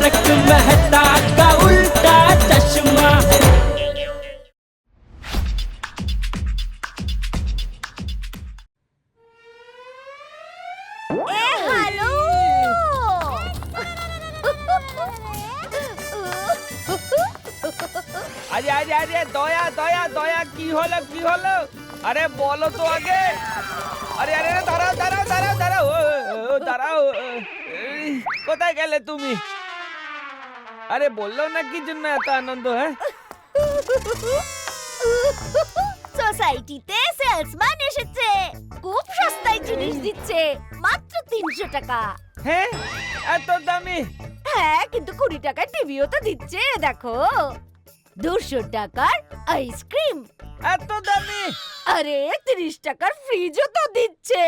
तारक मेहता का उल्टा चश्मा এ হ্যালো আরে আরে আরে দয়া দয়া দয়া কি হলো কি হলো আরে বলো তো আগে আরে আরে আরে, দাঁড়াও দাঁড়াও দাঁড়াও দাঁড়াও ও, ও, ও, দাঁড়াও ও, এই, কোথায় গেলে তুমি আরে বলল না কি জন্য এত আনন্দ হ্যাঁ? সোসাইটিতে সেলসম্যান এসেছে। খুব সস্তায় জিনিস দিচ্ছে মাত্র তিনশো টাকা। হ্যাঁ? এত দামি? হ্যাঁ কিন্তু কুড়ি টাকার টিভিও তো দিচ্ছে দেখো। দুশো টাকার আইসক্রিম এত দামি? আরে তিরিশ টাকার ফ্রিজও তো দিচ্ছে।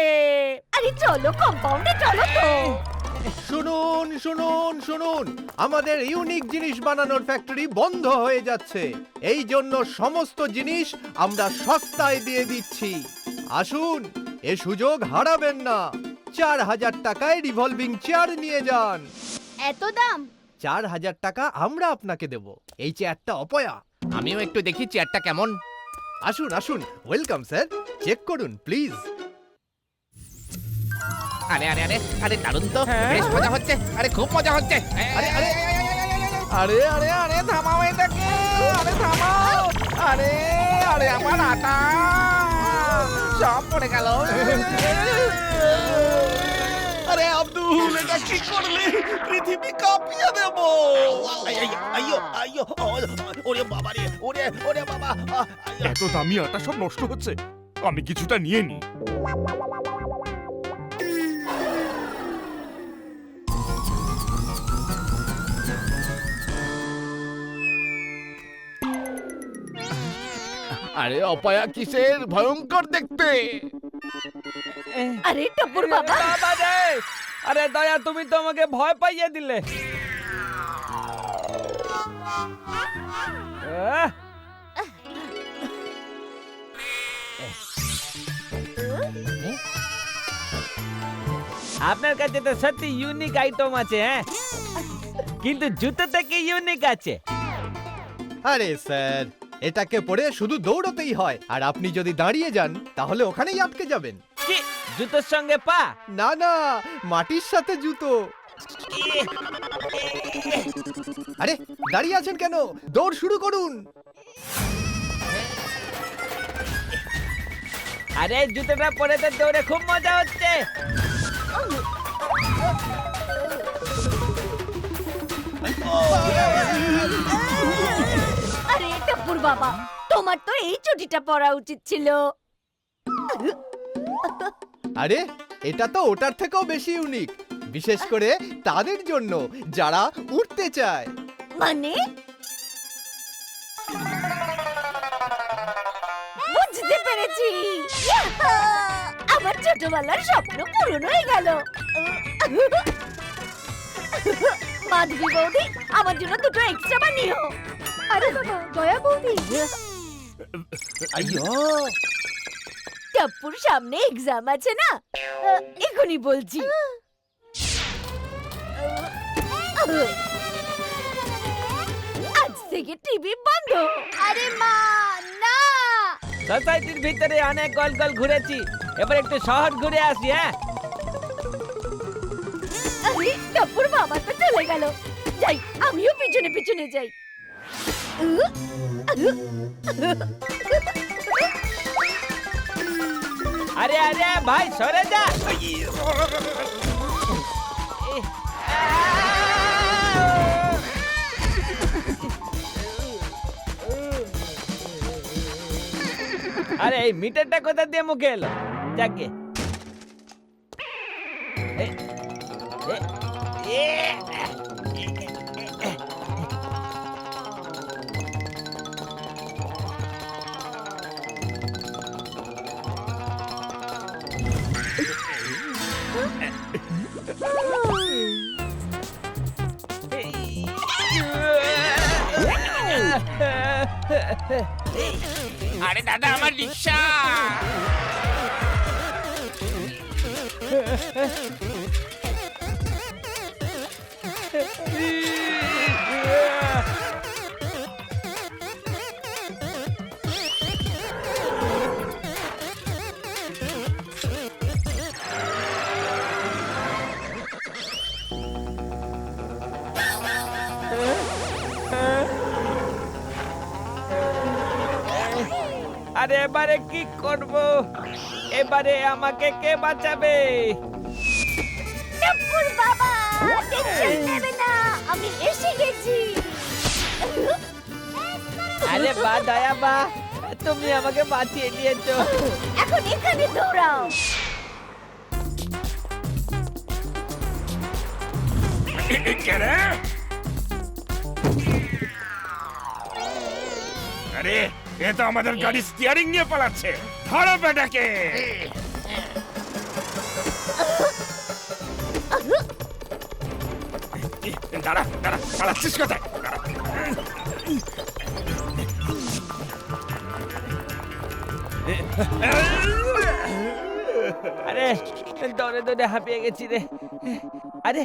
আরে চলো কম্পাউন্ডে চলো তো। শুনুন শুনুন শুনুন। আমাদের ইউনিক জিনিস বানানোর ফ্যাক্টরি বন্ধ হয়ে যাচ্ছে। এই জন্য সমস্ত জিনিস আমরা সস্তায় দিয়ে দিচ্ছি। আসুন এ সুযোগ হারাবেন না। চার হাজার টাকায় রিভলভিং চেয়ার নিয়ে যান। এত দাম? চার হাজার টাকা আমরা আপনাকে দেব। এই চেয়ারটা অপয়া। আমিও একটু দেখি চেয়ারটা কেমন। আসুন আসুন। ওয়েলকাম স্যার চেক করুন প্লিজ আরে আরে আরে আরে দারুণ তো হ্যাঁ? বেশ মজা হচ্ছে আরে খুব মজা হচ্ছে আরে আরে আরে আরে আরে থামাও এটাকে আরে থামাও আরে আরে আমার আটা সব পড়ে গেল আরে আব্দুল এটা কি করলি পৃথিবী কাঁপিয়ে দেব আই, আই, আইয়ো আইয়ো ওরে বাবা রে ওরে ওরে বাবা। এত দামি আটা সব নষ্ট হচ্ছে আমি কিছুটা নিয়ে নি আরে অপায়া কিসের ভয়ঙ্কর দেখতে? আরে টপুর বাবা। বাবা রে! আরে দয়া তুমি তো আমাকে ভয় পাইয়ে দিলে। আহ, আপনার কাছে তো সত্যি ইউনিক আইটেম আছে হ্যাঁ? কিন্তু জুতোটা কি ইউনিক আছে। আরে স্যার এটাকে পরে শুধু দৌড়তেই হয় আর আপনি যদি দাঁড়িয়ে যান তাহলে ওখানেই আটকে যাবেন কি জুতোর সঙ্গে পা না না মাটির সাথে জুতো আরে দাঁড়িয়ে আছেন কেন দৌড় শুরু করুন আরে জুতোটা পরে তো দৌড়ে খুব মজা হচ্ছে টপুর বাবা তোমার তো এই চুটিটা পরা উচিত ছিল। আরে এটা তো ওটার থেকেও বেশি ইউনিক বিশেষ করে তাদের জন্য যারা উঠতে চায়। মানে? বুঝতে পেরেছি। আমার ছোটবেলার স্বপ্ন পূরণ হয়ে গেল। মাধবী বৌদি আমার জন্য দুটো এক্সট্রা বানিও। আরে বাবা দয়া বৌদি আইয়ো টপ্পুর সামনে এক্সাম আছে না এখনই বলছি আজ থেকে টিভি বন্ধ আরে মা না সোসাইটির ভিতরে অনেক গল গল ঘুরেছি এবার একটু শহর ঘুরে আসি হ্যাঁ আরে টপ্পুর তো চলে গেল যাই আমিও পিছনে পিছনে যাই আরে আরে ভাই সরে যা। আরে এই মিটারটা কোথা দিয়ে মুখে এলো? যাকে আরে দাদা আমার রিক্সা আরে এবারে কি করব? এবারে আমাকে কে বাঁচাবে? টাপ্পুর বাবা টেনশন নেবে না আমি এসে গেছি। আরে বা দয়া বা তুমি আমাকে বাঁচিয়ে নিয়েছো। এখন এখানে দৌড়াও। আরে এ তো আমাদের গাড়ি স্টিয়ারিং নিয়ে পালাচ্ছে। ধরো বেটাকে। দাঁড়া দাঁড়া পালাচ্ছিস কোথায়। আরে দৌড়ে দৌড়ে হাঁপিয়ে গেছি রে। আরে,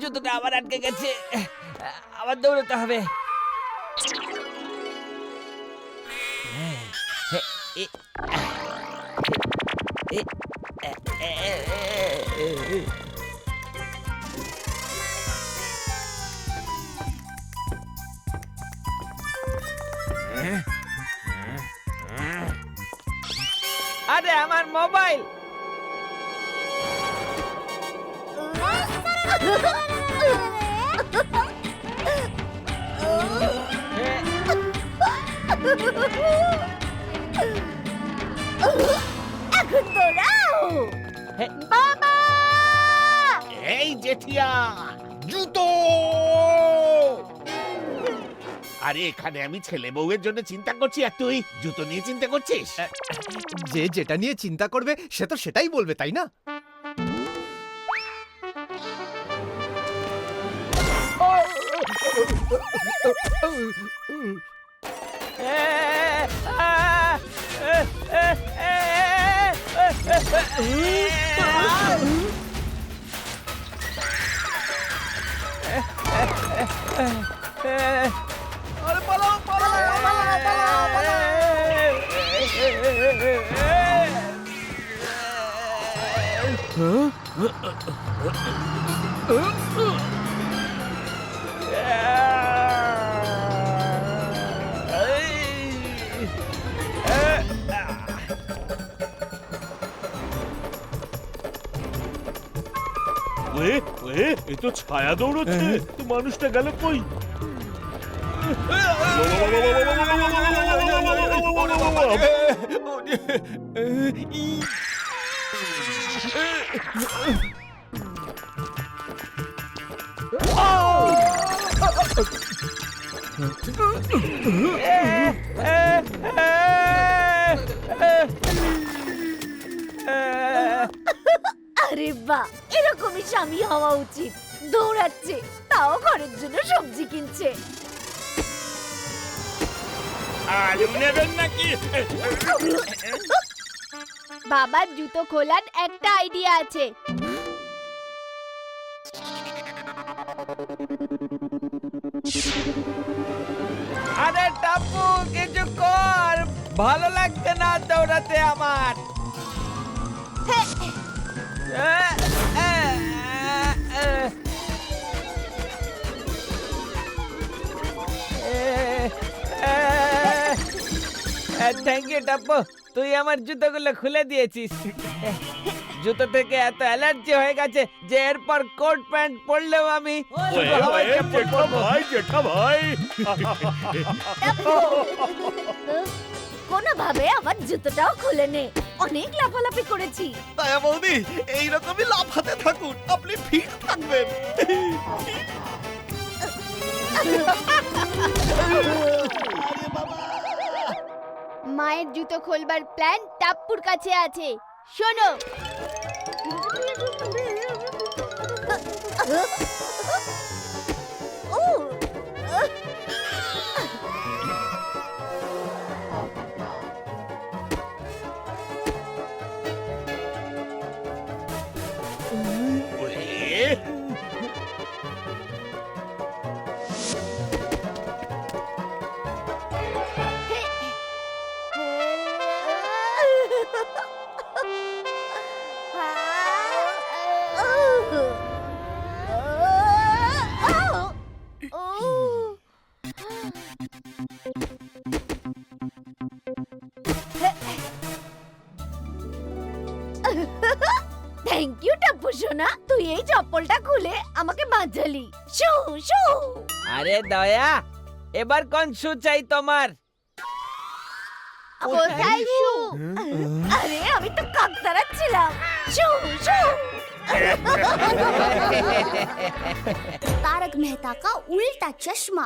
জুতোটা আবার আটকে গেছে। আবার দৌড়তে হবে। আরে আমার মোবাইল এখন বাবা! এই জেঠিয়া জুতো! আরে এখানে আমি ছেলে বউয়ের জন্য চিন্তা করছি আর তুই জুতো নিয়ে চিন্তা করছিস? যে যেটা নিয়ে চিন্তা করবে সে তো সেটাই বলবে তাই না? Olha o balão, balão, balão, balão, balão. Hã? এ তো ছায়া দৌড়চ্ছে। তো মানুষটা গেল কই? আরে বাহ এরকমই স্বামী হওয়া উচিত। দৌড়াচ্ছে তাও ঘরের জন্য সবজি কিনছে। আলু নেবেন নাকি? বাবার জুতো খোলার একটা আইডিয়া আছে। আরে টাপু কিছু কর। ভালো লাগছে না দৌড়াতে আমার। থ্যাংক ইউ টাপ্পু তুই আমার জুতোগুলো খুলে দিয়েছিস। জুতো থেকে এত অ্যালার্জি হয়ে গেছে যে এরপর কোট প্যান্ট পরলেও আমি। ভাই জেঠা ভাই কোনোভাবে আমার জুতোটাও খুলে নে। অনেক লাফালাফি করেছি। দয়া বৌদি এইরকমই লাফাতে থাকুন আপনি ফিট থাকবেন। মায়ের জুতো খোলবার প্ল্যান টাপ্পুর কাছে আছে। শোনো। আমাকে বাঁচালি শু শু আরে দয়া এবার কোন শু চাই তোমার কোথায় শু আরে আমি তো কাক তাড়াচ্ছিলাম শু শু तारक मेहता का उल्टा चश्मा